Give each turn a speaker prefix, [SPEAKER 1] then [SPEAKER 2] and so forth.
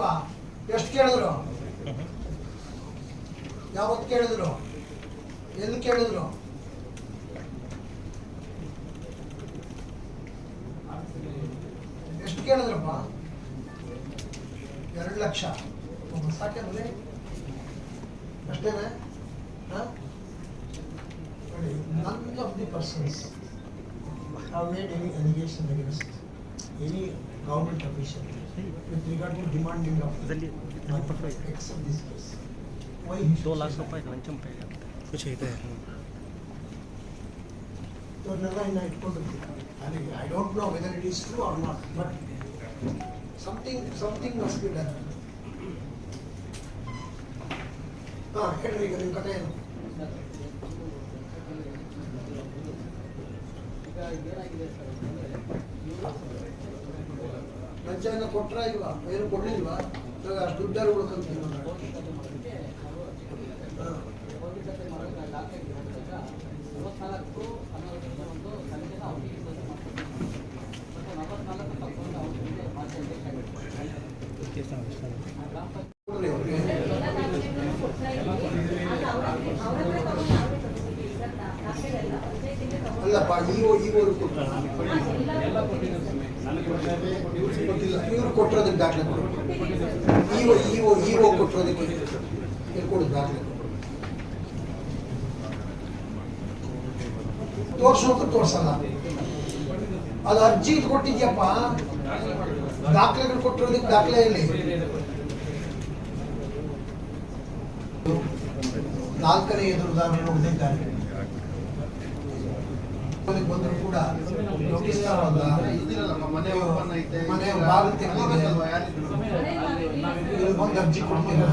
[SPEAKER 1] ಅಲ್ವಾ ಎಷ್ಟು ಕೇಳಿದ್ರು? ಯಾವತ್ತು ಕೇಳಿದ್ರು? ಎಲ್ಲಿ ಕೇಳಿದ್ರು? ಎಷ್ಟು ಕೇಳಿದ್ರಪ್ಪ? ಎರಡು ಲಕ್ಷ. ಸಾಕೇನ್ರಿ ಅಷ್ಟೇನೇ? ನೋಡಿ none of the persons have made any allegation against any government official with regard to demanding of
[SPEAKER 2] जल्दी
[SPEAKER 1] money,
[SPEAKER 2] जल्दी पकड़ो
[SPEAKER 1] except this case. Why he
[SPEAKER 2] दो
[SPEAKER 1] should
[SPEAKER 2] लाख
[SPEAKER 1] say
[SPEAKER 2] ರೂಪಾಯಿ ಲಂಚಂ ಪೇ
[SPEAKER 3] कुछ है
[SPEAKER 1] that? ಇವ್ರನ್ನೆಲ್ಲ ಇನ್ನ ಇಟ್ಕೊಂಡಿರ್ತೀವಿ ಅಲ್ಲಿ I don't know whether it is true or not but something something must be done ಹಾಂ ಹೇಳ್ರಿ ಈಗ ನಿಮ್ಮ ಕಥೆ ಏನು ಲಂಚ ಏನೋ ಕೊಟ್ರ ಇಲ್ವಾ? ಏನು ಕೊಡ್ಲಿಲ್ವಾ? ಇವಾಗ ಅಷ್ಟು ಉದ್ದಾರ ಕೊಡ್ರಿ ಅವ್ರಿಗೆ. ಅಲ್ಲಪ್ಪ ಇವರು ಕೊಟ್ಟರು ಗೊತ್ತಿಲ್ಲ ಇವ್ರು ಕೊಟ್ಟಿರೋದಕ್ಕೆ ದಾಖಲೆ ಇವು ಇವು ಇವು ಕೊಟ್ಟಿರೋದಕ್ಕೆ ಕೊಡು ದಾಖಲೆ ಕೊಡು ತೋರ್ಸೋಕೆ ತೋರ್ಸಲ್ಲ. ಅದು ಅರ್ಜಿ ಕೊಟ್ಟಿದ್ಯಪ್ಪ. ದಾಖಲೆಗಳು ಕೊಟ್ಟಿರೋದಕ್ಕೆ ದಾಖಲೆ ಇಲ್ಲಿ ನಾಲ್ಕನೇ ಎದುರುದಾರರು ನೋಡಿದ್ದಾರೆ ಬಂದ್ರು ಕೂಡ.
[SPEAKER 4] ಮನೆ
[SPEAKER 1] ಬಾಗಿಲು ತೆಗೆದಿದೆ ಬಂದು ಅರ್ಜಿ ಕೊಡ್ತೀರಾ?